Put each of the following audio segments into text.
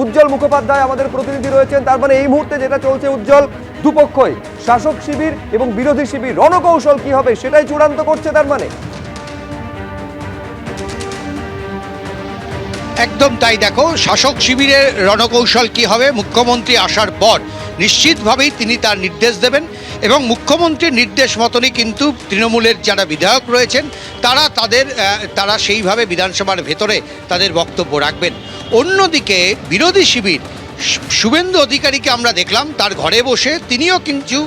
উজ্জ্বল মুখোপাধ্যায় আমাদের প্রতিনিধি রয়েছেন। তার মানে এই মুহূর্তে যেটা চলছে উজ্জ্বল, দুপক্ষই, শাসক শিবির এবং বিরোধী শিবির, রণকৌশল কি হবে সেটাই চূড়ান্ত করছে তার মানে। একদম তাই দেখো, শাসক শিবিরের রণকৌশল কি হবে, মুখ্যমন্ত্রী আসার পর নিশ্চিতভাবেই তিনি তার নির্দেশ দেবেন এবং মুখ্যমন্ত্রীর নির্দেশ মতনই কিন্তু তৃণমূলের যারা বিধায়ক রয়েছেন, তারা তাদের তারা সেইভাবে বিধানসভার ভেতরে তাদের বক্তব্য রাখবেন। অন্যদিকে বিরোধী শিবির, শুভেন্দু অধিকারীকে আমরা দেখলাম, তার ঘরে বসে তিনিও কিন্তু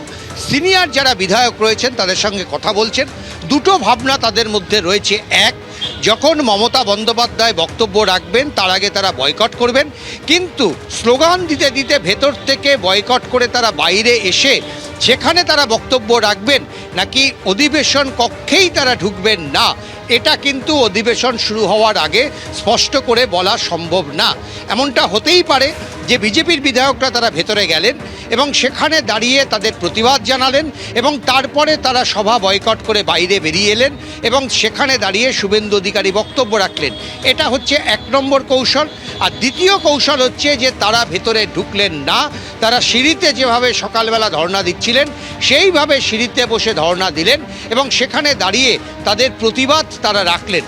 সিনিয়র যারা বিধায়ক রয়েছেন, তাদের সঙ্গে কথা বলছেন। দুটো ভাবনা তাদের মধ্যে রয়েছে। এক যখন মমতা বন্দ্যোপাধ্যায় বক্তব্য রাখবেন, তার আগে তারা বয়কট করবেন। কিন্তু স্লোগান দিতে দিতে ভেতর থেকে বয়কট করে তারা বাইরে এসে সেখানে তারা বক্তব্য রাখবেন, নাকি অধিবেশন কক্ষেই তারা ঢুকবেন না? এটা কিন্তু অধিবেশন শুরু হওয়ার আগে স্পষ্ট করে বলা সম্ভব না। এমনটা হতেই পারে যে বিজেপির বিধায়করা তারা ভেতরে গেলেন এবং সেখানে দাঁড়িয়ে তাদের প্রতিবাদ জানালেন এবং তারপরে তারা সভা বয়কট করে বাইরে বেরিয়ে এলেন এবং সেখানে দাঁড়িয়ে শুভেন্দু অধিকারী বক্তব্য রাখলেন। এটা হচ্ছে এক নম্বর কৌশল। আর দ্বিতীয় কৌশল হচ্ছে যে তারা ভেতরে ঢুকলেন না। তারা সিঁড়িতে যেভাবে সকালবেলা ধর্ণা দিচ্ছিলেন, সেইভাবে সিঁড়িতে বসে ধর্ণা দিলেন এবং সেখানে দাঁড়িয়ে তাদের প্রতিবাদ তারা রাখলেন।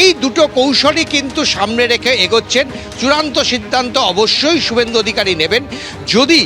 এই দুটো কৌশলই কিন্তু সামনে রেখে এগোচ্ছেন। চূড়ান্ত সিদ্ধান্ত অবশ্যই শুভেন্দু অধিকারী নেবেন। যদি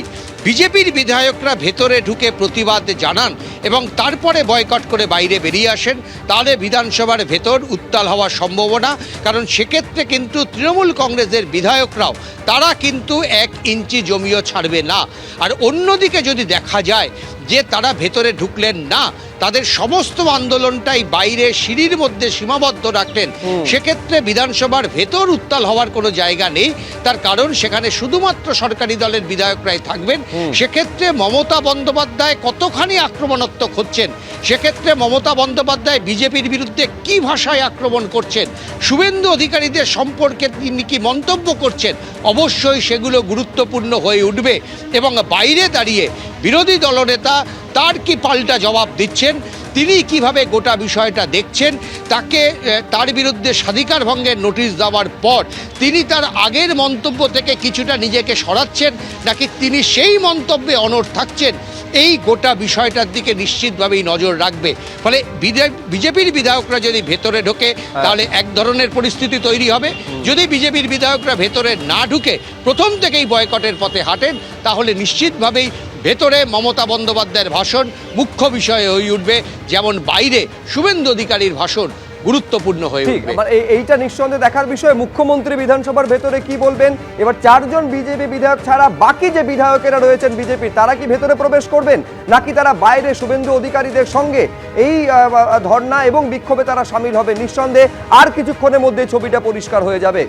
বিজেপির বিধায়করা ভেতরে ঢুকে প্রতিবাদ জানান এবং তারপরে বয়কট করে বাইরে বেরিয়ে আসেন, তাহলে বিধানসভার ভেতর উত্তাল হওয়ার সম্ভাবনা, কারণ সেক্ষেত্রে কিন্তু তৃণমূল কংগ্রেসের বিধায়করাও তারা কিন্তু এক ইঞ্চি জমিও ছাড়বে না। আর অন্যদিকে যদি দেখা যায় যে তারা ভেতরে ঢুকলেন না তাদের সমস্ত আন্দোলনটাই বাইরে সিঁড়ির মধ্যে সীমাবদ্ধ রাখলেন। সেক্ষেত্রে বিধানসভার ভেতর উত্তাল হওয়ার কোনো জায়গা নেই। তার কারণ সেখানে শুধুমাত্র সরকারি দলের বিধায়করাই থাকবেন। সেক্ষেত্রে মমতা বন্দ্যোপাধ্যায় কতখানি আক্রমণাত্মক হচ্ছেন? সেক্ষেত্রে মমতা বন্দ্যোপাধ্যায় বিজেপির বিরুদ্ধে কি ভাষায় আক্রমণ করছেন? শুভেন্দু অধিকারীদের সম্পর্কে তিনি কি মন্তব্য করছেন? অবশ্যই সেগুলো গুরুত্বপূর্ণ হয়ে উঠবে এবং বাইরে দাঁড়িয়ে বিরোধী দলনেতা তার কি পাল্টা জবাব দিচ্ছেন, তিনি কীভাবে গোটা বিষয়টা দেখছেন, তাকে তার বিরুদ্ধে স্বাধিকার ভঙ্গের নোটিশ দেওয়ার পর তিনি তার আগের মন্তব্য থেকে কিছুটা নিজেকে সরাচ্ছেন নাকি তিনি সেই মন্তব্যে অনড় থাকছেন এই গোটা বিষয়টার দিকে নিশ্চিতভাবেই নজর রাখবে। ফলে বিজেপির বিধায়করা যদি ভেতরে ঢোকে তাহলে এক ধরনের পরিস্থিতি তৈরি হবে। যদি বিজেপির বিধায়করা ভেতরে না ঢুকে প্রথম থেকেই বয়কটের পথে হাঁটেন তাহলে নিশ্চিতভাবেই ভেতরে মমতা বন্দ্যোপাধ্যায়ের ভাষণ মুখ্য বিষয় হয়ে উঠবে। যেমন বাইরে শুভেন্দু অধিকারীর ভাষণ গুরুত্বপূর্ণ হয়ে উঠবে। আমার এইটা নিঃসন্দেহে দেখার বিষয়। মুখ্যমন্ত্রী বিধানসভার ভেতরে কি বলবেন? এবার চারজন বিজেপি বিধায়ক ছাড়া বাকি যে বিধায়কেরা রয়েছেন বিজেপি তারা কি ভেতরে প্রবেশ করবেন? নাকি তারা বাইরে শুভেন্দু অধিকারীদের সঙ্গে এই ধর্ণা এবং বিক্ষোভে তারা সামিল হবে নিঃসন্দেহে আর কিছুক্ষণের মধ্যে ছবিটা পরিষ্কার হয়ে যাবে।